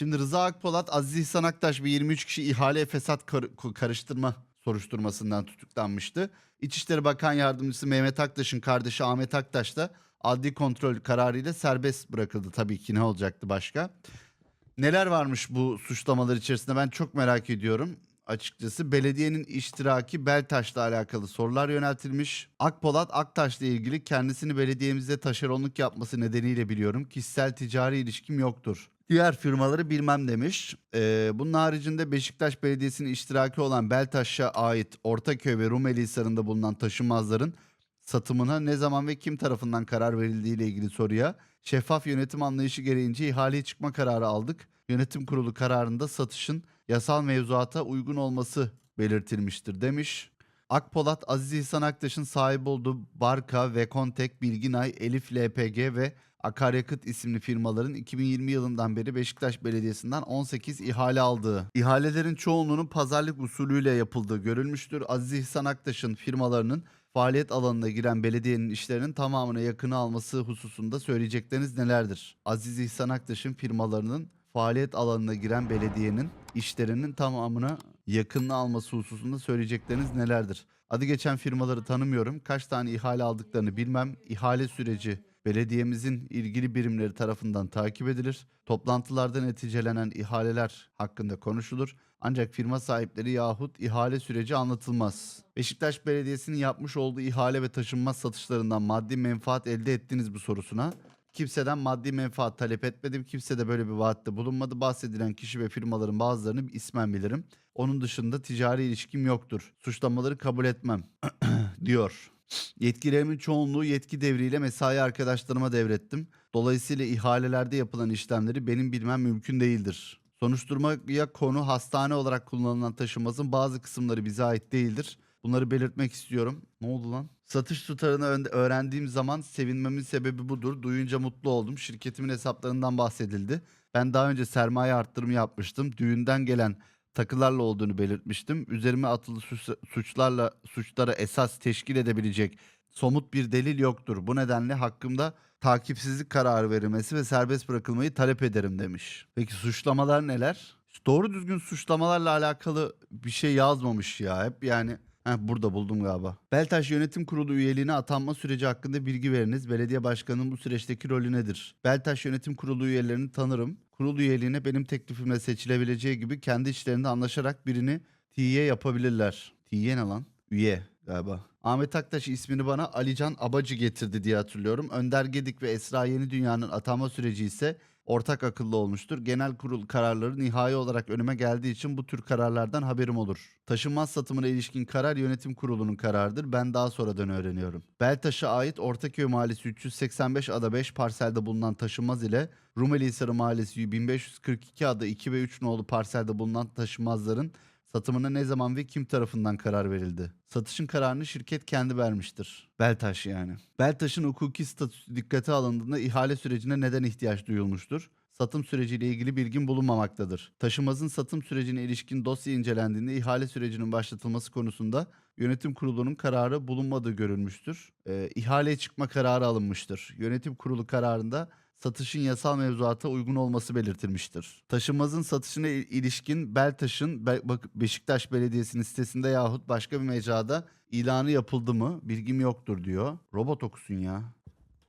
Şimdi Rıza Akpolat, Aziz İhsan Aktaş ve 23 kişi ihale fesat kar- karıştırma soruşturmasından tutuklanmıştı. İçişleri Bakan Yardımcısı Mehmet Aktaş'ın kardeşi Ahmet Aktaş da adli kontrol kararıyla serbest bırakıldı. Tabii ki ne olacaktı başka? Neler varmış bu suçlamalar içerisinde ben çok merak ediyorum. Açıkçası belediyenin iştiraki Beltaş'la alakalı sorular yöneltilmiş. Akpolat Aktaş'la ilgili kendisini belediyemizde taşeronluk yapması nedeniyle biliyorum. Kişisel ticari ilişkim yoktur. Diğer firmaları bilmem demiş. Ee, bunun haricinde Beşiktaş Belediyesi'nin iştiraki olan Beltaş'a ait Ortaköy ve Rumeli Hisarı'nda bulunan taşınmazların satımına ne zaman ve kim tarafından karar verildiği ile ilgili soruya şeffaf yönetim anlayışı gereğince ihaleye çıkma kararı aldık. Yönetim kurulu kararında satışın yasal mevzuata uygun olması belirtilmiştir demiş. Akpolat, Aziz İhsan Aktaş'ın sahip olduğu Barka, Vekontek, Bilginay, Elif LPG ve Akaryakıt isimli firmaların 2020 yılından beri Beşiktaş Belediyesi'nden 18 ihale aldığı, ihalelerin çoğunluğunun pazarlık usulüyle yapıldığı görülmüştür. Aziz İhsan Aktaş'ın firmalarının faaliyet alanına giren belediyenin işlerinin tamamına yakını alması hususunda söyleyecekleriniz nelerdir? Aziz İhsan Aktaş'ın firmalarının faaliyet alanına giren belediyenin işlerinin tamamına yakınını alması hususunda söyleyecekleriniz nelerdir? Adı geçen firmaları tanımıyorum. Kaç tane ihale aldıklarını bilmem. İhale süreci belediyemizin ilgili birimleri tarafından takip edilir. Toplantılarda neticelenen ihaleler hakkında konuşulur. Ancak firma sahipleri yahut ihale süreci anlatılmaz. Beşiktaş Belediyesi'nin yapmış olduğu ihale ve taşınmaz satışlarından maddi menfaat elde ettiniz bu sorusuna Kimseden maddi menfaat talep etmedim. Kimse de böyle bir vaatte bulunmadı. Bahsedilen kişi ve firmaların bazılarını ismen bilirim. Onun dışında ticari ilişkim yoktur. Suçlamaları kabul etmem diyor. Yetkilerimin çoğunluğu yetki devriyle mesai arkadaşlarıma devrettim. Dolayısıyla ihalelerde yapılan işlemleri benim bilmem mümkün değildir. Soruşturmaya konu hastane olarak kullanılan taşınmazın bazı kısımları bize ait değildir. Bunları belirtmek istiyorum. Ne oldu lan? Satış tutarını öğrendiğim zaman sevinmemin sebebi budur. Duyunca mutlu oldum. Şirketimin hesaplarından bahsedildi. Ben daha önce sermaye arttırımı yapmıştım. Düğünden gelen takılarla olduğunu belirtmiştim. Üzerime atılı suç- suçlarla suçlara esas teşkil edebilecek somut bir delil yoktur. Bu nedenle hakkımda takipsizlik kararı verilmesi ve serbest bırakılmayı talep ederim demiş. Peki suçlamalar neler? Doğru düzgün suçlamalarla alakalı bir şey yazmamış ya. Hep yani Heh, burada buldum galiba. Beltaş Yönetim Kurulu üyeliğine atanma süreci hakkında bilgi veriniz. Belediye başkanının bu süreçteki rolü nedir? Beltaş Yönetim Kurulu üyelerini tanırım. Kurul üyeliğine benim teklifimle seçilebileceği gibi kendi içlerinde anlaşarak birini tiye yapabilirler. Tiye ne lan? Üye galiba. Ahmet Aktaş ismini bana Alican Abacı getirdi diye hatırlıyorum. Önder Gedik ve Esra Yeni Dünya'nın atanma süreci ise ortak akıllı olmuştur. Genel kurul kararları nihai olarak önüme geldiği için bu tür kararlardan haberim olur. Taşınmaz satımına ilişkin karar yönetim kurulunun kararıdır. Ben daha sonradan öğreniyorum. Beltaş'a ait Ortaköy Mahallesi 385 ada 5 parselde bulunan taşınmaz ile Rumeli Hisarı Mahallesi 1542 ada 2 ve 3 nolu parselde bulunan taşınmazların satımına ne zaman ve kim tarafından karar verildi? Satışın kararını şirket kendi vermiştir. Beltaş yani. Beltaş'ın hukuki statüsü dikkate alındığında ihale sürecine neden ihtiyaç duyulmuştur? Satım süreciyle ilgili bilgin bulunmamaktadır. Taşımazın satım sürecine ilişkin dosya incelendiğinde ihale sürecinin başlatılması konusunda yönetim kurulunun kararı bulunmadığı görülmüştür. Ee, ihaleye çıkma kararı alınmıştır. Yönetim kurulu kararında satışın yasal mevzuata uygun olması belirtilmiştir. Taşınmazın satışına il- ilişkin Beltaş'ın Be- Beşiktaş Belediyesi'nin sitesinde yahut başka bir mecrada ilanı yapıldı mı bilgim yoktur diyor. Robot okusun ya.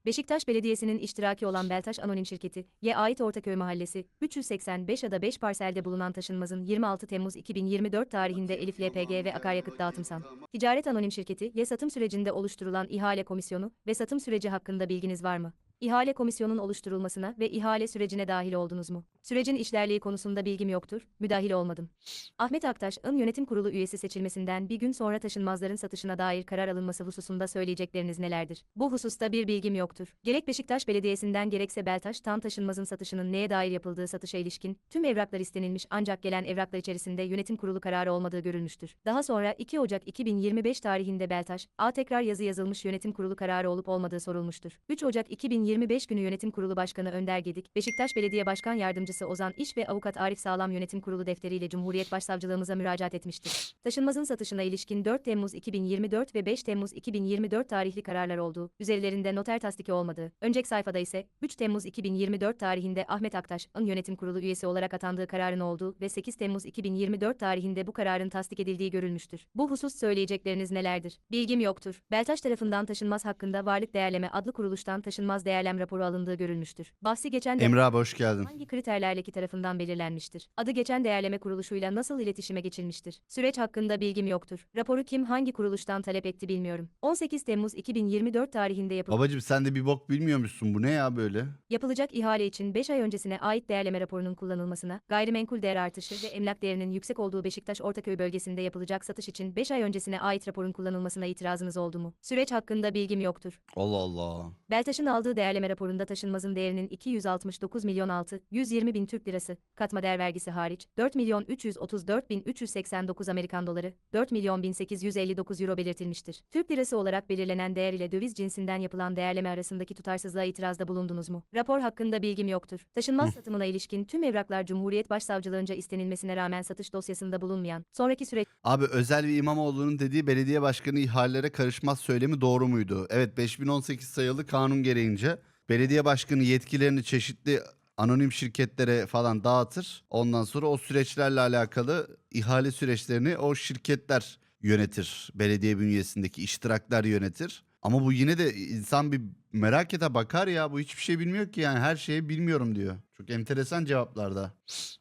Beşiktaş Belediyesi'nin iştiraki olan Beltaş Anonim Şirketi, ye ait Ortaköy Mahallesi, 385 ada 5 parselde bulunan taşınmazın 26 Temmuz 2024 tarihinde Elif LPG ve Akaryakıt Dağıtımsan. Ticaret Anonim Şirketi, ye satım sürecinde oluşturulan ihale komisyonu ve satım süreci hakkında bilginiz var mı? İhale komisyonun oluşturulmasına ve ihale sürecine dahil oldunuz mu? Sürecin işlerliği konusunda bilgim yoktur, müdahil olmadım. Ahmet Aktaş'ın yönetim kurulu üyesi seçilmesinden bir gün sonra taşınmazların satışına dair karar alınması hususunda söyleyecekleriniz nelerdir? Bu hususta bir bilgim yoktur. Gerek Beşiktaş Belediyesi'nden gerekse Beltaş Tan taşınmazın satışının neye dair yapıldığı satışa ilişkin tüm evraklar istenilmiş ancak gelen evraklar içerisinde yönetim kurulu kararı olmadığı görülmüştür. Daha sonra 2 Ocak 2025 tarihinde Beltaş, A tekrar yazı yazılmış yönetim kurulu kararı olup olmadığı sorulmuştur. 3 Ocak 2025 günü yönetim kurulu başkanı Önder Gedik, Beşiktaş Belediye Başkan Yardımcısı Ozan İş ve Avukat Arif Sağlam Yönetim Kurulu defteriyle Cumhuriyet Başsavcılığımıza müracaat etmiştir. Taşınmazın satışına ilişkin 4 Temmuz 2024 ve 5 Temmuz 2024 tarihli kararlar olduğu, üzerlerinde noter tasdiki olmadığı, önceki sayfada ise 3 Temmuz 2024 tarihinde Ahmet Aktaş'ın yönetim kurulu üyesi olarak atandığı kararın olduğu ve 8 Temmuz 2024 tarihinde bu kararın tasdik edildiği görülmüştür. Bu husus söyleyecekleriniz nelerdir? Bilgim yoktur. Beltaş tarafından taşınmaz hakkında Varlık Değerleme adlı kuruluştan taşınmaz değerlem raporu alındığı görülmüştür. Bahsi geçen de- Emre abi hoş geldin. Hangi kriterlerle ki tarafından belirlenmiştir? Adı geçen değerleme kuruluşuyla nasıl iletişime geçilmiştir? Süreç hakkında bilgim yoktur. Raporu kim hangi kuruluştan talep etti bilmiyorum. 18 Temmuz 2024 tarihinde yapıl- Babacım sen de bir bok bilmiyormuşsun. Bu ne ya böyle? yapılacak ihale için 5 ay öncesine ait değerleme raporunun kullanılmasına, gayrimenkul değer artışı ve emlak değerinin yüksek olduğu Beşiktaş Ortaköy bölgesinde yapılacak satış için 5 ay öncesine ait raporun kullanılmasına itirazınız oldu mu? Süreç hakkında bilgim yoktur. Allah Allah. Beltaş'ın aldığı değerleme raporunda taşınmazın değerinin 269 milyon 6, 120 bin Türk lirası, katma değer vergisi hariç, 4 milyon 334 bin 389 Amerikan doları, 4 milyon 1859 euro belirtilmiştir. Türk lirası olarak belirlenen değer ile döviz cinsinden yapılan değerleme arasındaki tutarsızlığa itirazda bulundunuz mu? Rapor hakkında bilgim yoktur. Taşınmaz satımına ilişkin tüm evraklar Cumhuriyet Başsavcılığınca istenilmesine rağmen satış dosyasında bulunmayan, sonraki süreç Abi Özel ve İmamoğlu'nun dediği belediye başkanı ihalelere karışmaz söylemi doğru muydu? Evet 5018 sayılı kanun gereğince belediye başkanı yetkilerini çeşitli anonim şirketlere falan dağıtır. Ondan sonra o süreçlerle alakalı ihale süreçlerini o şirketler yönetir. Belediye bünyesindeki iştirakler yönetir. Ama bu yine de insan bir merak ede bakar ya bu hiçbir şey bilmiyor ki yani her şeyi bilmiyorum diyor. Çok enteresan cevaplarda.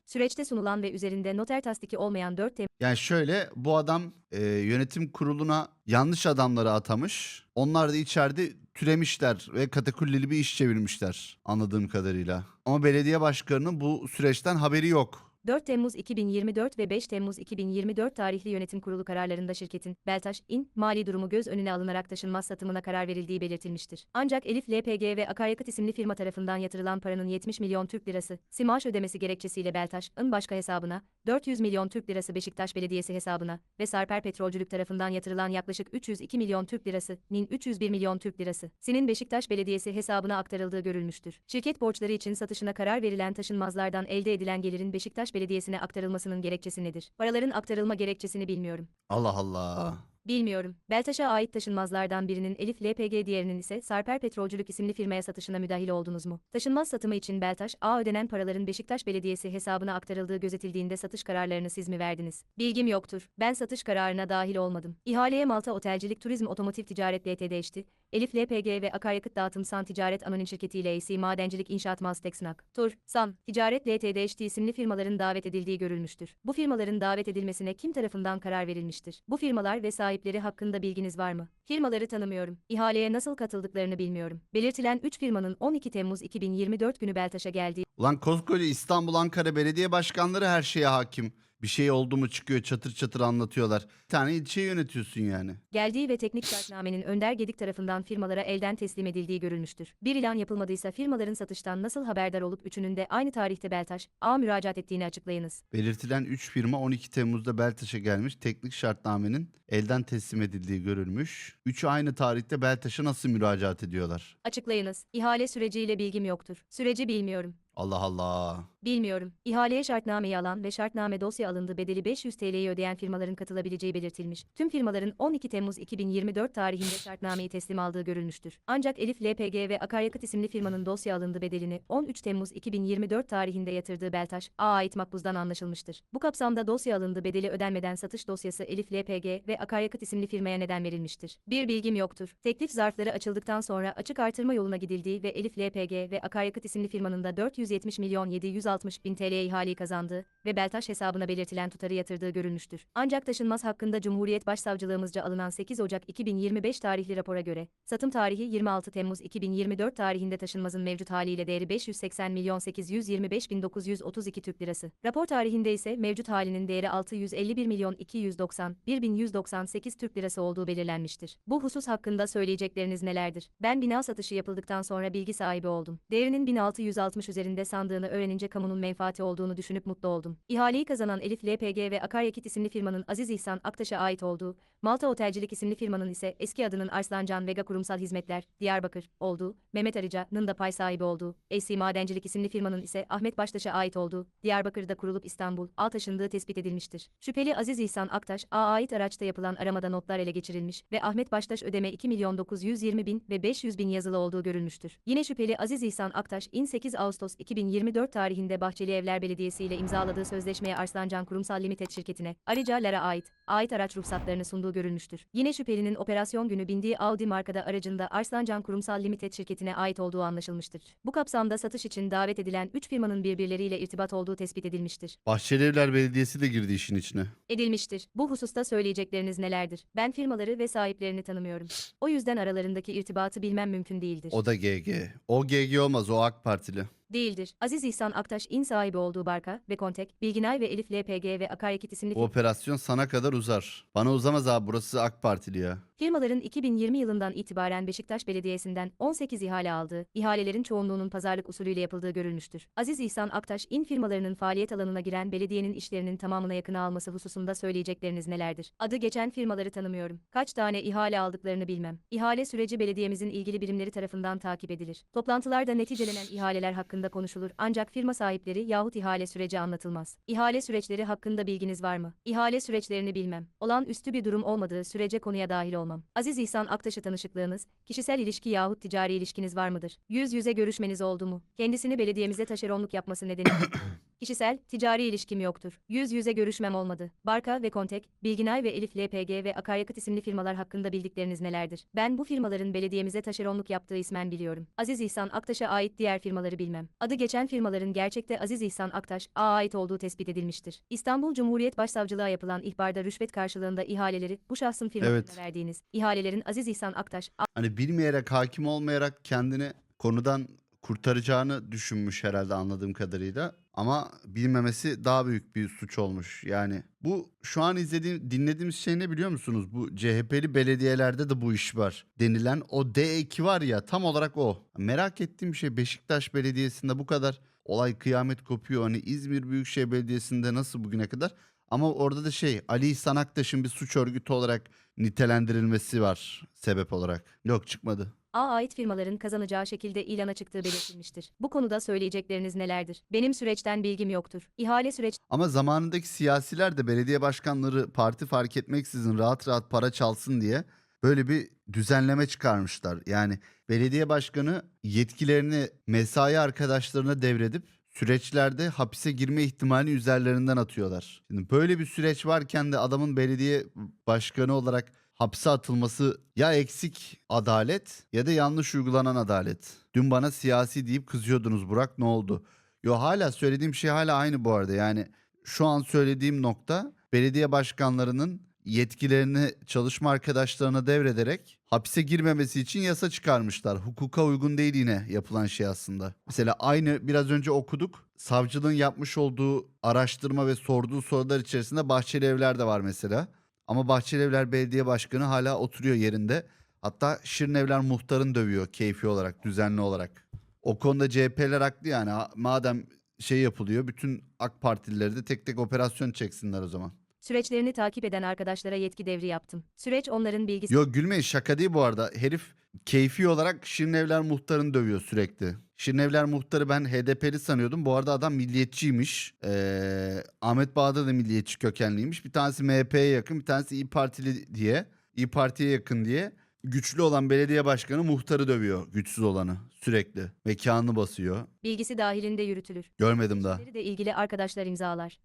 süreçte sunulan ve üzerinde noter tasdiki olmayan 4 Yani şöyle bu adam e, yönetim kuruluna yanlış adamları atamış. Onlar da içeride türemişler ve katakulleli bir iş çevirmişler anladığım kadarıyla. Ama belediye başkanının bu süreçten haberi yok. 4 Temmuz 2024 ve 5 Temmuz 2024 tarihli yönetim kurulu kararlarında şirketin Beltaş İN mali durumu göz önüne alınarak taşınmaz satımına karar verildiği belirtilmiştir. Ancak Elif LPG ve Akaryakıt isimli firma tarafından yatırılan paranın 70 milyon Türk lirası simaj ödemesi gerekçesiyle Beltaş İN başka hesabına, 400 milyon Türk lirası Beşiktaş Belediyesi hesabına ve Sarper Petrolcülük tarafından yatırılan yaklaşık 302 milyon Türk lirası, NİN 301 milyon Türk lirası, SİN'in Beşiktaş Belediyesi hesabına aktarıldığı görülmüştür. Şirket borçları için satışına karar verilen taşınmazlardan elde edilen gelirin Beşiktaş Belediyesi'ne aktarılmasının gerekçesi nedir? Paraların aktarılma gerekçesini bilmiyorum. Allah Allah. Bilmiyorum. Beltaş'a ait taşınmazlardan birinin Elif LPG diğerinin ise Sarper Petrolcülük isimli firmaya satışına müdahil oldunuz mu? Taşınmaz satımı için Beltaş, A ödenen paraların Beşiktaş Belediyesi hesabına aktarıldığı gözetildiğinde satış kararlarını siz mi verdiniz? Bilgim yoktur. Ben satış kararına dahil olmadım. İhaleye Malta Otelcilik Turizm Otomotiv Ticaret LTD Elif LPG ve Akaryakıt Dağıtım San Ticaret Anonim Şirketi ile AC Madencilik İnşaat Mazteksnak, Tur, San, Ticaret LTD isimli firmaların davet edildiği görülmüştür. Bu firmaların davet edilmesine kim tarafından karar verilmiştir? Bu firmalar ve sahipleri hakkında bilginiz var mı? Firmaları tanımıyorum. İhaleye nasıl katıldıklarını bilmiyorum. Belirtilen 3 firmanın 12 Temmuz 2024 günü Beltaş'a geldiği Ulan koskoca İstanbul Ankara belediye başkanları her şeye hakim. Bir şey oldu mu çıkıyor çatır çatır anlatıyorlar. Bir tane ilçe yönetiyorsun yani. geldiği ve teknik şartnamenin Önder Gedik tarafından firmalara elden teslim edildiği görülmüştür. Bir ilan yapılmadıysa firmaların satıştan nasıl haberdar olup üçünün de aynı tarihte Beltaş, A müracaat ettiğini açıklayınız. Belirtilen 3 firma 12 Temmuz'da Beltaş'a gelmiş. Teknik şartnamenin elden teslim edildiği görülmüş. Üçü aynı tarihte Beltaş'a nasıl müracaat ediyorlar? Açıklayınız. İhale süreciyle bilgim yoktur. Süreci bilmiyorum. Allah Allah. Bilmiyorum. İhaleye şartnameyi alan ve şartname dosya alındı bedeli 500 TL'yi ödeyen firmaların katılabileceği belirtilmiş. Tüm firmaların 12 Temmuz 2024 tarihinde şartnameyi teslim aldığı görülmüştür. Ancak Elif LPG ve Akaryakıt isimli firmanın dosya alındı bedelini 13 Temmuz 2024 tarihinde yatırdığı Beltaş, A ait makbuzdan anlaşılmıştır. Bu kapsamda dosya alındı bedeli ödenmeden satış dosyası Elif LPG ve Akaryakıt isimli firmaya neden verilmiştir. Bir bilgim yoktur. Teklif zarfları açıldıktan sonra açık artırma yoluna gidildiği ve Elif LPG ve Akaryakıt isimli firmanın da 470 milyon 760 bin TL ihaleyi kazandığı ve Beltaş hesabına belirtilen tutarı yatırdığı görülmüştür. Ancak taşınmaz hakkında Cumhuriyet Başsavcılığımızca alınan 8 Ocak 2025 tarihli rapora göre, satım tarihi 26 Temmuz 2024 tarihinde taşınmazın mevcut haliyle değeri 580 milyon 825 bin 932 Türk lirası. Rapor tarihinde ise mevcut halinin değeri 651 milyon 291 bin 198 Türk lirası olduğu belirlenmiştir. Bu husus hakkında söyleyecekleriniz nelerdir? Ben bina satışı yapıldıktan sonra bilgi sahibi oldum. Değerinin 1660 üzerinde işlerinde sandığını öğrenince kamunun menfaati olduğunu düşünüp mutlu oldum. İhaleyi kazanan Elif LPG ve Akaryakıt isimli firmanın Aziz İhsan Aktaş'a ait olduğu, Malta Otelcilik isimli firmanın ise eski adının Arslancan Vega Kurumsal Hizmetler, Diyarbakır, olduğu, Mehmet Arıca'nın da pay sahibi olduğu, AC Madencilik isimli firmanın ise Ahmet Baştaş'a ait olduğu, Diyarbakır'da kurulup İstanbul, A taşındığı tespit edilmiştir. Şüpheli Aziz İhsan Aktaş, A ait araçta yapılan aramada notlar ele geçirilmiş ve Ahmet Baştaş ödeme 2 milyon 920 bin ve 500 bin yazılı olduğu görülmüştür. Yine şüpheli Aziz İhsan Aktaş, in 8 Ağustos 2024 tarihinde Bahçeli Evler Belediyesi ile imzaladığı sözleşmeye Arslancan Kurumsal Limited şirketine, Arıcalara ait, ait araç ruhsatlarını sunduğu görülmüştür. Yine şüphelinin operasyon günü bindiği Audi markada aracında Arslancan Kurumsal Limited şirketine ait olduğu anlaşılmıştır. Bu kapsamda satış için davet edilen 3 firmanın birbirleriyle irtibat olduğu tespit edilmiştir. Bahçelievler Belediyesi de girdi işin içine. Edilmiştir. Bu hususta söyleyecekleriniz nelerdir? Ben firmaları ve sahiplerini tanımıyorum. O yüzden aralarındaki irtibatı bilmem mümkün değildir. O da GG. O GG olmaz o AK Partili. Değildir. Aziz İhsan Aktaş in sahibi olduğu Barka ve Kontek, Bilginay ve Elif LPG ve Akaryakıt isimli Bu operasyon sana kadar uzar. Bana uzamaz abi burası AK Partili ya. Firmaların 2020 yılından itibaren Beşiktaş Belediyesi'nden 18 ihale aldığı, ihalelerin çoğunluğunun pazarlık usulüyle yapıldığı görülmüştür. Aziz İhsan Aktaş, in firmalarının faaliyet alanına giren belediyenin işlerinin tamamına yakına alması hususunda söyleyecekleriniz nelerdir? Adı geçen firmaları tanımıyorum. Kaç tane ihale aldıklarını bilmem. İhale süreci belediyemizin ilgili birimleri tarafından takip edilir. Toplantılarda neticelenen ihaleler hakkında konuşulur ancak firma sahipleri yahut ihale süreci anlatılmaz. İhale süreçleri hakkında bilginiz var mı? İhale süreçlerini bilmem. Olan üstü bir durum olmadığı sürece konuya dahil olmam. Aziz İhsan Aktaş'ı tanışıklığınız, kişisel ilişki yahut ticari ilişkiniz var mıdır? Yüz yüze görüşmeniz oldu mu? Kendisini belediyemize taşeronluk yapması nedeniyle Kişisel, ticari ilişkim yoktur. Yüz yüze görüşmem olmadı. Barka ve Kontek, Bilginay ve Elif LPG ve Akaryakıt isimli firmalar hakkında bildikleriniz nelerdir? Ben bu firmaların belediyemize taşeronluk yaptığı ismen biliyorum. Aziz İhsan Aktaş'a ait diğer firmaları bilmem. Adı geçen firmaların gerçekte Aziz İhsan Aktaş, A ait olduğu tespit edilmiştir. İstanbul Cumhuriyet Başsavcılığa yapılan ihbarda rüşvet karşılığında ihaleleri bu şahsın firmalarına Evet. verdiğiniz, ihalelerin Aziz İhsan Aktaş, Hani bilmeyerek, hakim olmayarak kendini konudan kurtaracağını düşünmüş herhalde anladığım kadarıyla. Ama bilmemesi daha büyük bir suç olmuş. Yani bu şu an izlediğim, dinlediğimiz şey ne biliyor musunuz? Bu CHP'li belediyelerde de bu iş var. Denilen o D2 var ya tam olarak o. Merak ettiğim şey Beşiktaş Belediyesi'nde bu kadar olay kıyamet kopuyor. Hani İzmir Büyükşehir Belediyesi'nde nasıl bugüne kadar? Ama orada da şey Ali İhsan Aktaş'ın bir suç örgütü olarak nitelendirilmesi var sebep olarak. Yok çıkmadı. A ait firmaların kazanacağı şekilde ilana çıktığı belirtilmiştir. Bu konuda söyleyecekleriniz nelerdir? Benim süreçten bilgim yoktur. İhale süreç Ama zamanındaki siyasiler de belediye başkanları parti fark etmeksizin rahat rahat para çalsın diye böyle bir düzenleme çıkarmışlar. Yani belediye başkanı yetkilerini mesai arkadaşlarına devredip süreçlerde hapise girme ihtimali üzerlerinden atıyorlar. Şimdi böyle bir süreç varken de adamın belediye başkanı olarak hapse atılması ya eksik adalet ya da yanlış uygulanan adalet. Dün bana siyasi deyip kızıyordunuz Burak ne oldu? Yo hala söylediğim şey hala aynı bu arada. Yani şu an söylediğim nokta belediye başkanlarının yetkilerini çalışma arkadaşlarına devrederek hapse girmemesi için yasa çıkarmışlar. Hukuka uygun değil yine yapılan şey aslında. Mesela aynı biraz önce okuduk. Savcılığın yapmış olduğu araştırma ve sorduğu sorular içerisinde Bahçeli Evler de var mesela. Ama Bahçeli Evler Belediye Başkanı hala oturuyor yerinde. Hatta Şirin Evler muhtarını dövüyor keyfi olarak, düzenli olarak. O konuda CHP'ler haklı yani. Madem şey yapılıyor bütün AK Partilileri de tek tek operasyon çeksinler o zaman. Süreçlerini takip eden arkadaşlara yetki devri yaptım. Süreç onların bilgisi Yok gülmeyin şaka değil bu arada. Herif keyfi olarak Şirinevler muhtarını dövüyor sürekli. Şirinevler muhtarı ben HDP'li sanıyordum. Bu arada adam milliyetçiymiş. Ee, Ahmet Bahadır da milliyetçi kökenliymiş. Bir tanesi MHP'ye yakın bir tanesi İyi Partili diye. İyi Parti'ye yakın diye. Güçlü olan belediye başkanı muhtarı dövüyor güçsüz olanı sürekli. Mekanını basıyor. bilgisi dahilinde yürütülür. Görmedim daha. De ilgili arkadaşlar imzalar.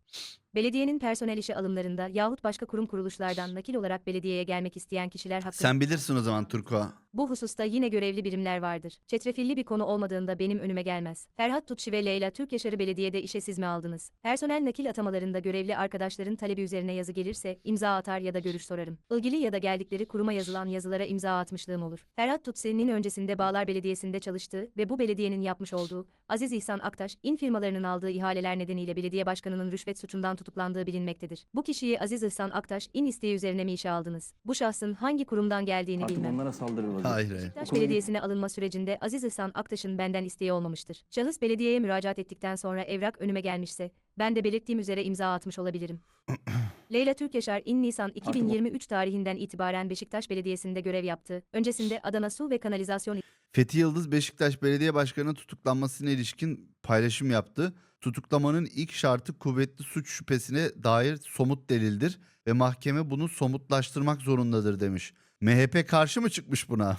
Belediyenin personel işe alımlarında yahut başka kurum kuruluşlardan nakil olarak belediyeye gelmek isteyen kişiler hakkında Sen bilirsin o zaman Turko. bu hususta yine görevli birimler vardır. Çetrefilli bir konu olmadığında benim önüme gelmez. Ferhat Tutçi ve Leyla Türk Yaşarı Belediye'de işe siz mi aldınız? Personel nakil atamalarında görevli arkadaşların talebi üzerine yazı gelirse imza atar ya da görüş sorarım. İlgili ya da geldikleri kuruma yazılan yazılara imza atmışlığım olur. Ferhat Tutsi'nin öncesinde Bağlar Belediyesi'nde çalıştığı ve bu belediyenin yapmış olduğu Aziz İhsan Aktaş, İN firmalarının aldığı ihaleler nedeniyle belediye başkanının rüşvet suçundan tutuklandığı bilinmektedir. Bu kişiyi Aziz İhsan Aktaş, İN isteği üzerine mi işe aldınız? Bu şahsın hangi kurumdan geldiğini Artık bilmem. onlara saldırır. Hayır hayır. Beşiktaş Belediyesi'ne alınma sürecinde Aziz İhsan Aktaş'ın benden isteği olmamıştır. Şahıs belediyeye müracaat ettikten sonra evrak önüme gelmişse, ben de belirttiğim üzere imza atmış olabilirim. Leyla Türkeşar İn Nisan 2023 tarihinden itibaren Beşiktaş Belediyesi'nde görev yaptı. Öncesinde Adana Su ve Kanalizasyon Fethi Yıldız Beşiktaş Belediye Başkanı'nın tutuklanmasına ilişkin paylaşım yaptı. Tutuklamanın ilk şartı kuvvetli suç şüphesine dair somut delildir ve mahkeme bunu somutlaştırmak zorundadır demiş. MHP karşı mı çıkmış buna?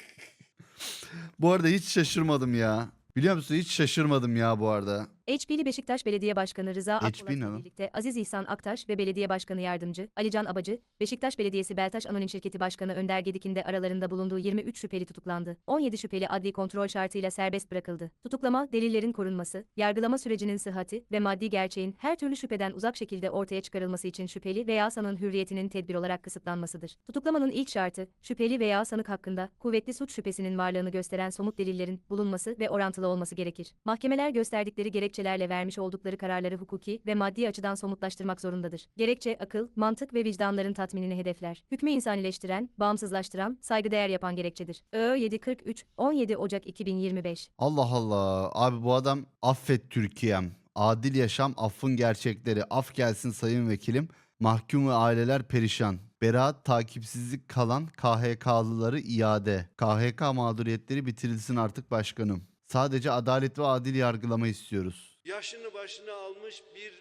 bu arada hiç şaşırmadım ya. Biliyor musun hiç şaşırmadım ya bu arada. HP'li Beşiktaş Belediye Başkanı Rıza lan? birlikte Aziz İhsan Aktaş ve Belediye Başkanı Yardımcı Alican Abacı, Beşiktaş Belediyesi Beltaş Anonim Şirketi Başkanı Önder Gedik'in de aralarında bulunduğu 23 şüpheli tutuklandı. 17 şüpheli adli kontrol şartıyla serbest bırakıldı. Tutuklama, delillerin korunması, yargılama sürecinin sıhhati ve maddi gerçeğin her türlü şüpheden uzak şekilde ortaya çıkarılması için şüpheli veya sanığın hürriyetinin tedbir olarak kısıtlanmasıdır. Tutuklamanın ilk şartı, şüpheli veya sanık hakkında kuvvetli suç şüphesinin varlığını gösteren somut delillerin bulunması ve orantılı olması gerekir. Mahkemeler gösterdikleri gerekçelerle vermiş oldukları kararları hukuki ve maddi açıdan somutlaştırmak zorundadır. Gerekçe, akıl, mantık ve vicdanların tatminini hedefler. Hükmü insanileştiren, bağımsızlaştıran, saygıdeğer yapan gerekçedir. Ö 743, 17 Ocak 2025 Allah Allah. Abi bu adam affet Türkiye'm. Adil yaşam affın gerçekleri. Af gelsin sayın vekilim. Mahkum ve aileler perişan. Beraat takipsizlik kalan KHK'lıları iade. KHK mağduriyetleri bitirilsin artık başkanım. Sadece adalet ve adil yargılama istiyoruz. yaşını başına almış bir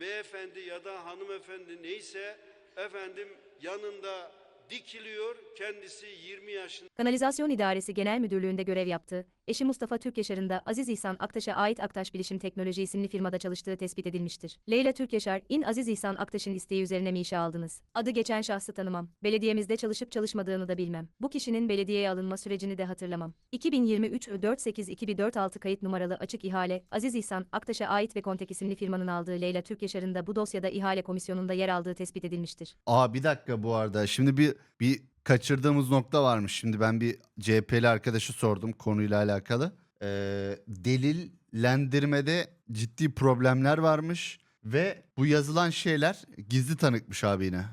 beyefendi ya da hanımefendi neyse efendim yanında dikiliyor. Kendisi 20 yaşında. Kanalizasyon İdaresi Genel Müdürlüğü'nde görev yaptı. Eşi Mustafa Türkeşar'ın da Aziz İhsan Aktaş'a ait Aktaş Bilişim Teknoloji isimli firmada çalıştığı tespit edilmiştir. Leyla Türkeşar, İn Aziz İhsan Aktaş'ın isteği üzerine mi işe aldınız? Adı geçen şahsı tanımam. Belediyemizde çalışıp çalışmadığını da bilmem. Bu kişinin belediyeye alınma sürecini de hatırlamam. 2023 48-2046 kayıt numaralı açık ihale, Aziz İhsan Aktaş'a ait ve Kontek isimli firmanın aldığı Leyla Türkeşar'ın da bu dosyada ihale komisyonunda yer aldığı tespit edilmiştir. Aa bir dakika bu arada. Şimdi bir bir kaçırdığımız nokta varmış. Şimdi ben bir CHP'li arkadaşı sordum konuyla alakalı. Ee, delillendirmede ciddi problemler varmış ve bu yazılan şeyler gizli tanıkmış abi yine.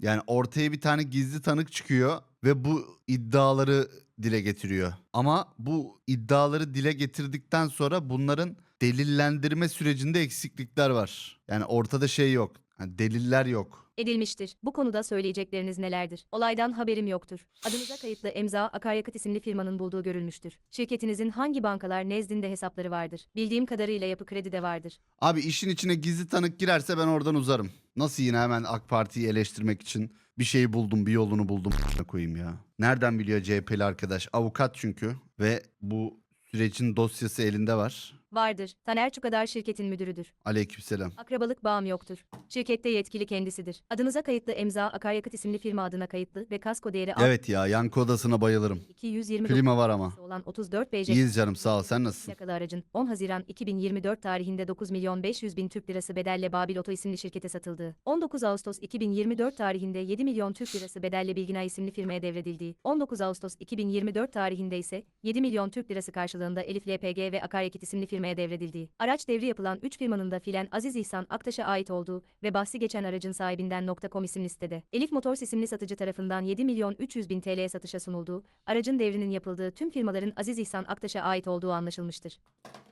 Yani ortaya bir tane gizli tanık çıkıyor ve bu iddiaları dile getiriyor. Ama bu iddiaları dile getirdikten sonra bunların delillendirme sürecinde eksiklikler var. Yani ortada şey yok. Deliller yok. edilmiştir. Bu konuda söyleyecekleriniz nelerdir? Olaydan haberim yoktur. Adınıza kayıtlı Emza Akaryakıt isimli firmanın bulduğu görülmüştür. Şirketinizin hangi bankalar nezdinde hesapları vardır? Bildiğim kadarıyla yapı kredi de vardır. Abi işin içine gizli tanık girerse ben oradan uzarım. Nasıl yine hemen AK Parti'yi eleştirmek için bir şeyi buldum, bir yolunu buldum a**ına koyayım ya. Nereden biliyor CHP'li arkadaş? Avukat çünkü ve bu sürecin dosyası elinde var. Vardır. Taner Çukadar şirketin müdürüdür. Aleykümselam. Akrabalık bağım yoktur. Şirkette yetkili kendisidir. Adınıza kayıtlı Emza Akaryakıt isimli firma adına kayıtlı ve kasko değeri Evet ya yankı odasına bayılırım. 229 Klima var ama. olan 34 BJ İyiyiz canım sağ ol sen nasılsın? plakalı aracın 10 Haziran 2024 tarihinde 9 milyon 500 bin Türk lirası bedelle Babil Oto isimli şirkete satıldığı, 19 Ağustos 2024 tarihinde 7 milyon Türk lirası bedelle Bilgina isimli firmaya devredildiği, 19 Ağustos 2024 tarihinde ise 7 milyon Türk lirası karşılığında Elif LPG ve Akaryakıt isimli firmaya devredildiği, araç devri yapılan 3 firmanın da fiilen Aziz İhsan Aktaş'a ait olduğu ve bahsi geçen aracın sahibinden .com isimli sitede, Elif Motors isimli satıcı tarafından 7 milyon 300 bin TL'ye satışa sunulduğu, aracın devrinin yapıldığı tüm firmaların Aziz İhsan Aktaş'a ait olduğu anlaşılmıştır.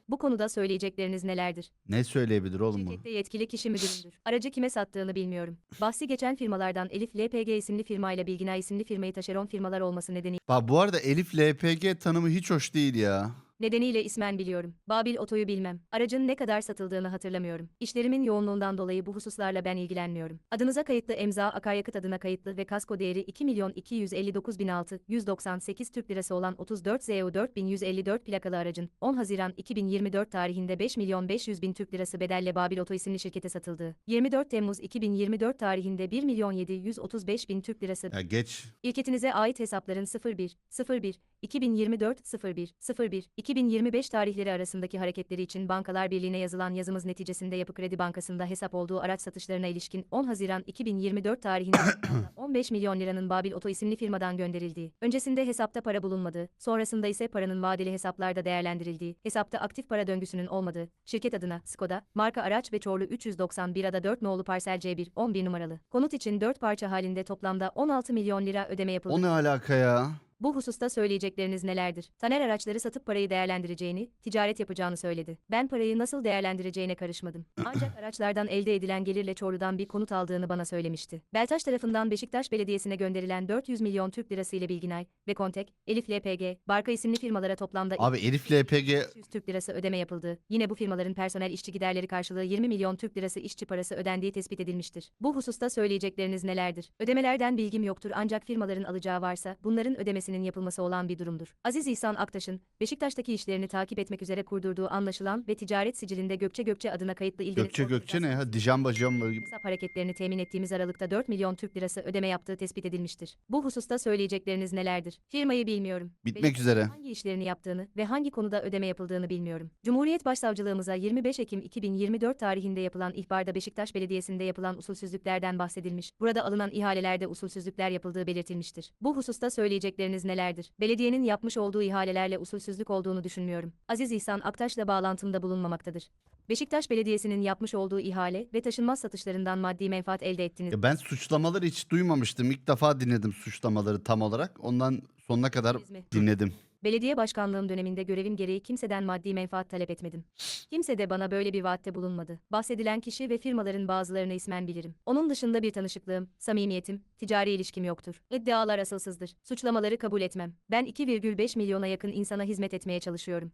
Bu konuda söyleyecekleriniz nelerdir? Ne söyleyebilir oğlum bu? Şirkette yetkili kişi müdüründür. Aracı kime sattığını bilmiyorum. Bahsi geçen firmalardan Elif LPG isimli firmayla Bilgina isimli firmayı taşeron firmalar olması nedeniyle Bak bu arada Elif LPG tanımı hiç hoş değil ya. Nedeniyle ismen biliyorum. Babil Oto'yu bilmem. Aracın ne kadar satıldığını hatırlamıyorum. İşlerimin yoğunluğundan dolayı bu hususlarla ben ilgilenmiyorum. Adınıza kayıtlı Emza Akaryakıt adına kayıtlı ve kasko değeri 2 milyon 259 bin 6, 198 Türk lirası olan 34 ZU 4154 plakalı aracın 10 Haziran 2024 tarihinde 5 milyon 500 bin Türk lirası bedelle Babil Oto isimli şirkete satıldığı, 24 Temmuz 2024 tarihinde 1 milyon 735 bin Türk lirası Ya geç. İlketinize ait hesapların 01, 01, 2024, 01, 01, 2025 tarihleri arasındaki hareketleri için Bankalar Birliği'ne yazılan yazımız neticesinde Yapı Kredi Bankası'nda hesap olduğu araç satışlarına ilişkin 10 Haziran 2024 tarihinde 15 milyon liranın Babil Oto isimli firmadan gönderildiği, öncesinde hesapta para bulunmadığı, sonrasında ise paranın vadeli hesaplarda değerlendirildiği, hesapta aktif para döngüsünün olmadığı, şirket adına Skoda, marka araç ve Çorlu 391 ada 4 nolu parsel C1, 11 numaralı. Konut için 4 parça halinde toplamda 16 milyon lira ödeme yapıldı. O ne alaka ya? Bu hususta söyleyecekleriniz nelerdir? Taner araçları satıp parayı değerlendireceğini, ticaret yapacağını söyledi. Ben parayı nasıl değerlendireceğine karışmadım. Ancak araçlardan elde edilen gelirle Çorlu'dan bir konut aldığını bana söylemişti. Beltaş tarafından Beşiktaş Belediyesi'ne gönderilen 400 milyon Türk lirası ile Bilginay ve Kontek, Elif LPG, Barka isimli firmalara toplamda Abi Elif LPG 500 Türk lirası ödeme yapıldı. Yine bu firmaların personel işçi giderleri karşılığı 20 milyon Türk lirası işçi parası ödendiği tespit edilmiştir. Bu hususta söyleyecekleriniz nelerdir? Ödemelerden bilgim yoktur ancak firmaların alacağı varsa bunların ödemesinin yapılması olan bir durumdur. Aziz İhsan Aktaş'ın Beşiktaş'taki işlerini takip etmek üzere kurdurduğu anlaşılan ve ticaret sicilinde Gökçe Gökçe adına kayıtlı ilgili Gökçe Gökçe ne ya? Dijamba jamba gibi. hesap hareketlerini temin ettiğimiz Aralık'ta 4 milyon Türk lirası ödeme yaptığı tespit edilmiştir. Bu hususta söyleyecekleriniz nelerdir? Firmayı bilmiyorum. Bitmek Beşiktaş'ın üzere. Hangi işlerini yaptığını ve hangi konuda ödeme yapıldığını bilmiyorum. Cumhuriyet Başsavcılığımıza 25 Ekim 2024 tarihinde yapılan ihbarda Beşiktaş Belediyesi'nde yapılan usulsüzlüklerden bahsedilmiş. Burada alınan ihalelerde usulsüzlükler yapıldığı belirtilmiştir. Bu hususta söyleyecekleriniz nelerdir? Belediyenin yapmış olduğu ihalelerle usulsüzlük olduğunu düşünmüyorum. Aziz İhsan Aktaş'la bağlantımda bulunmamaktadır. Beşiktaş Belediyesi'nin yapmış olduğu ihale ve taşınmaz satışlarından maddi menfaat elde ettiniz. Ya ben suçlamaları hiç duymamıştım. İlk defa dinledim suçlamaları tam olarak. Ondan sonuna kadar dinledim. Belediye başkanlığım döneminde görevim gereği kimseden maddi menfaat talep etmedim. Kimse de bana böyle bir vaatte bulunmadı. Bahsedilen kişi ve firmaların bazılarını ismen bilirim. Onun dışında bir tanışıklığım, samimiyetim, ticari ilişkim yoktur. İddialar asılsızdır. Suçlamaları kabul etmem. Ben 2,5 milyona yakın insana hizmet etmeye çalışıyorum.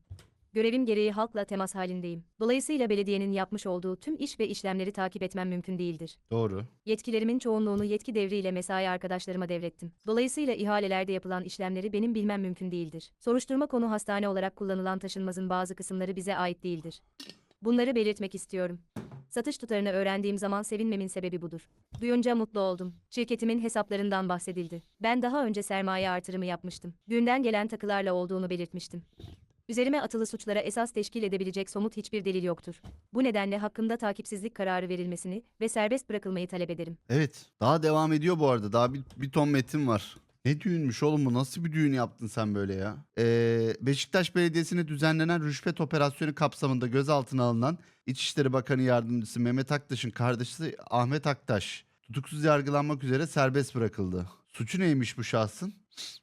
Görevim gereği halkla temas halindeyim. Dolayısıyla belediyenin yapmış olduğu tüm iş ve işlemleri takip etmem mümkün değildir. Doğru. Yetkilerimin çoğunluğunu yetki devriyle mesai arkadaşlarıma devrettim. Dolayısıyla ihalelerde yapılan işlemleri benim bilmem mümkün değildir. Soruşturma konu hastane olarak kullanılan taşınmazın bazı kısımları bize ait değildir. Bunları belirtmek istiyorum. Satış tutarını öğrendiğim zaman sevinmemin sebebi budur. Duyunca mutlu oldum. Şirketimin hesaplarından bahsedildi. Ben daha önce sermaye artırımı yapmıştım. Düğünden gelen takılarla olduğunu belirtmiştim. Üzerime atılı suçlara esas teşkil edebilecek somut hiçbir delil yoktur. Bu nedenle hakkımda takipsizlik kararı verilmesini ve serbest bırakılmayı talep ederim. Evet. Daha devam ediyor bu arada. Daha bir, bir ton metin var. Ne düğünmüş oğlum bu? Nasıl bir düğün yaptın sen böyle ya? Ee, Beşiktaş Belediyesi'ne düzenlenen rüşvet operasyonu kapsamında gözaltına alınan İçişleri Bakanı Yardımcısı Mehmet Aktaş'ın kardeşi Ahmet Aktaş tutuksuz yargılanmak üzere serbest bırakıldı. Suçu neymiş bu şahsın?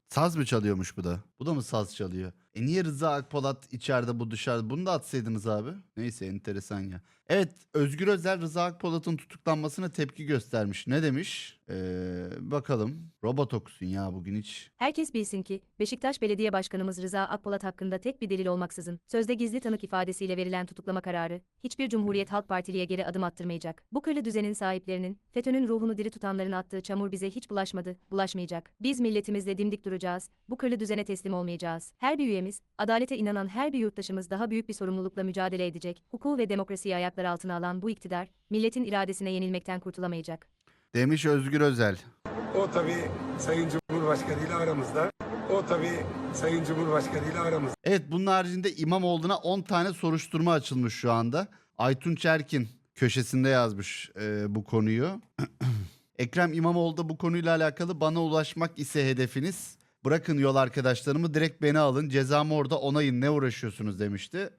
Saz mı çalıyormuş bu da? Bu da mı saz çalıyor? E niye Rıza Akpolat içeride bu dışarıda? Bunu da atsaydınız abi. Neyse enteresan ya. Evet Özgür Özel Rıza Akpolat'ın tutuklanmasına tepki göstermiş. Ne demiş? Ee, bakalım. Robot okusun ya bugün hiç. Herkes bilsin ki, Beşiktaş Belediye Başkanımız Rıza Akpolat hakkında tek bir delil olmaksızın, sözde gizli tanık ifadesiyle verilen tutuklama kararı, hiçbir Cumhuriyet Halk Partiliye geri adım attırmayacak. Bu kırlı düzenin sahiplerinin, FETÖ'nün ruhunu diri tutanların attığı çamur bize hiç bulaşmadı, bulaşmayacak. Biz milletimizle dimdik duracağız, bu kırlı düzene teslim olmayacağız. Her bir üyemiz, adalete inanan her bir yurttaşımız daha büyük bir sorumlulukla mücadele edecek. Hukuku ve demokrasiyi ayaklar altına alan bu iktidar, milletin iradesine yenilmekten kurtulamayacak. Demiş Özgür Özel. O tabii Sayın Cumhurbaşkanı ile aramızda. O tabii Sayın Cumhurbaşkanı ile aramızda. Evet bunun haricinde İmamoğlu'na 10 tane soruşturma açılmış şu anda. Aytun Çerkin köşesinde yazmış e, bu konuyu. Ekrem İmamoğlu da bu konuyla alakalı bana ulaşmak ise hedefiniz. Bırakın yol arkadaşlarımı direkt beni alın cezamı orada onayın ne uğraşıyorsunuz demişti.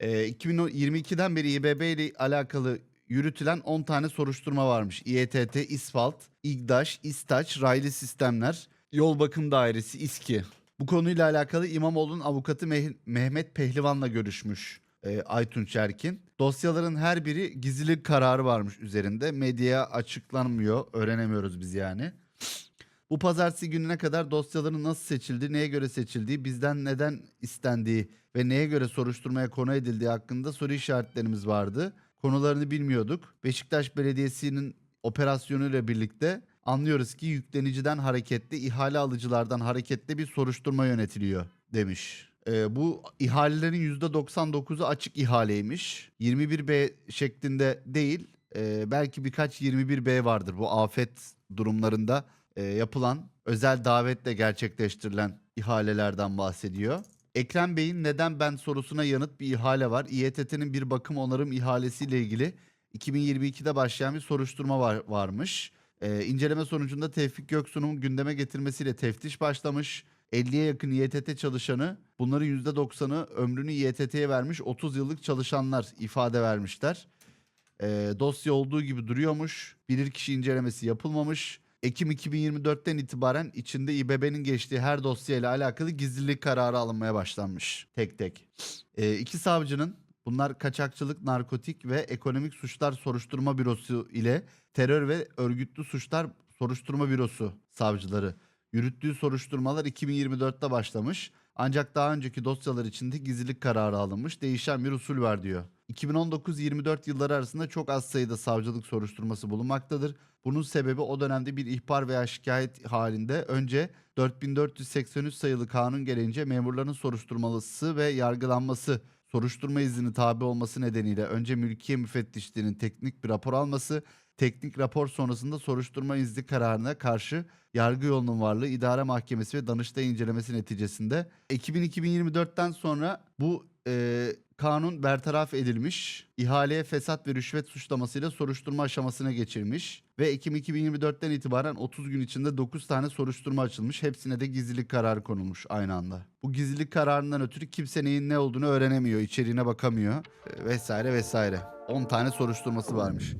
E, 2022'den beri İBB ile alakalı yürütülen 10 tane soruşturma varmış. İETT, İsfalt, İGDAŞ, İSTAÇ, Raylı Sistemler, Yol Bakım Dairesi, İSKİ. Bu konuyla alakalı İmamoğlu'nun avukatı Meh- Mehmet Pehlivan'la görüşmüş e, Aytun Çerkin. Dosyaların her biri gizlilik kararı varmış üzerinde. Medyaya açıklanmıyor, öğrenemiyoruz biz yani. Bu pazartesi gününe kadar dosyaların nasıl seçildiği, neye göre seçildiği, bizden neden istendiği ve neye göre soruşturmaya konu edildiği hakkında soru işaretlerimiz vardı. Konularını bilmiyorduk. Beşiktaş Belediyesi'nin operasyonuyla birlikte anlıyoruz ki yükleniciden hareketli, ihale alıcılardan hareketli bir soruşturma yönetiliyor demiş. Ee, bu ihalelerin %99'u açık ihaleymiş. 21B şeklinde değil, e, belki birkaç 21B vardır bu afet durumlarında e, yapılan özel davetle gerçekleştirilen ihalelerden bahsediyor. Ekrem Bey'in neden ben sorusuna yanıt bir ihale var. İETT'nin bir bakım onarım ihalesiyle ilgili 2022'de başlayan bir soruşturma var, varmış. Ee, inceleme sonucunda Tevfik Göksu'nun gündeme getirmesiyle teftiş başlamış. 50'ye yakın İETT çalışanı bunların %90'ı ömrünü İETT'ye vermiş 30 yıllık çalışanlar ifade vermişler. Ee, dosya olduğu gibi duruyormuş. Bilirkişi incelemesi yapılmamış. Ekim 2024'ten itibaren içinde İBB'nin geçtiği her dosyayla alakalı gizlilik kararı alınmaya başlanmış tek tek. Ee, iki savcının bunlar kaçakçılık, narkotik ve ekonomik suçlar soruşturma bürosu ile terör ve örgütlü suçlar soruşturma bürosu savcıları yürüttüğü soruşturmalar 2024'te başlamış. Ancak daha önceki dosyalar içinde gizlilik kararı alınmış. Değişen bir usul var diyor. 2019-24 yılları arasında çok az sayıda savcılık soruşturması bulunmaktadır. Bunun sebebi o dönemde bir ihbar veya şikayet halinde önce 4483 sayılı kanun gereğince memurların soruşturmalısı ve yargılanması soruşturma izni tabi olması nedeniyle önce mülkiye müfettişliğinin teknik bir rapor alması, teknik rapor sonrasında soruşturma izni kararına karşı yargı yolunun varlığı idare mahkemesi ve danıştay incelemesi neticesinde Ekim 2024'ten sonra bu e, kanun bertaraf edilmiş, ihaleye fesat ve rüşvet suçlamasıyla soruşturma aşamasına geçirmiş ve Ekim 2024'ten itibaren 30 gün içinde 9 tane soruşturma açılmış. Hepsine de gizlilik kararı konulmuş aynı anda. Bu gizlilik kararından ötürü kimse neyin ne olduğunu öğrenemiyor, içeriğine bakamıyor e, vesaire vesaire. 10 tane soruşturması varmış.